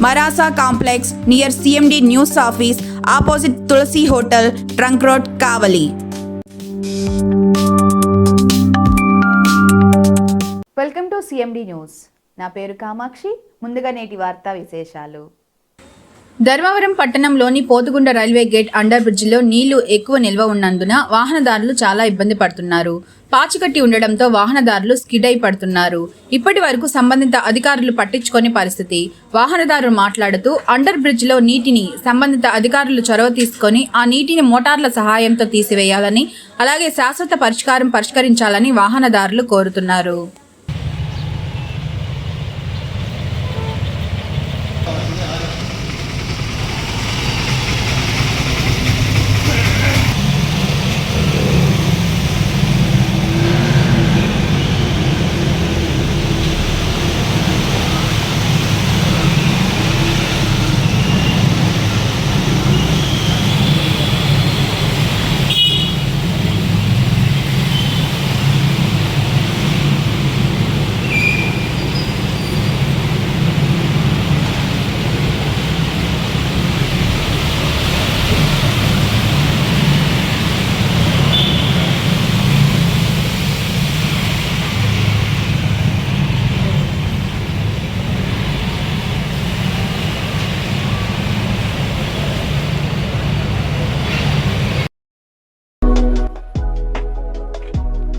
Marasa complex near CMD news office opposite Tulasi hotel trunk road Kavali welcome to CMD news నా పేరు కామాక్షి. ముందుగా నేటి వార్తా విశేషాలు. ధర్మవరం పట్టణంలోని పోతుగుండ రైల్వే గేట్ అండర్ బ్రిడ్జిలో నీళ్ళు ఎక్కువ నిల్వ ఉన్నందున వాహనదారులు చాలా ఇబ్బంది పడుతున్నారు. పాచికట్టి ఉండడంతో వాహనదారులు స్కిడ్ అయి పడుతున్నారు. ఇప్పటి వరకు సంబంధిత అధికారులు పట్టించుకొని పరిస్థితి. వాహనదారులు మాట్లాడుతూ అండర్ బ్రిడ్జిలో నీటిని సంబంధిత అధికారులు చొరవ తీసుకొని ఆ నీటిని మోటార్ల సహాయంతో తీసివేయాలని అలాగే శాశ్వత పరిష్కారం పరిష్కరించాలని వాహనదారులు కోరుతున్నారు.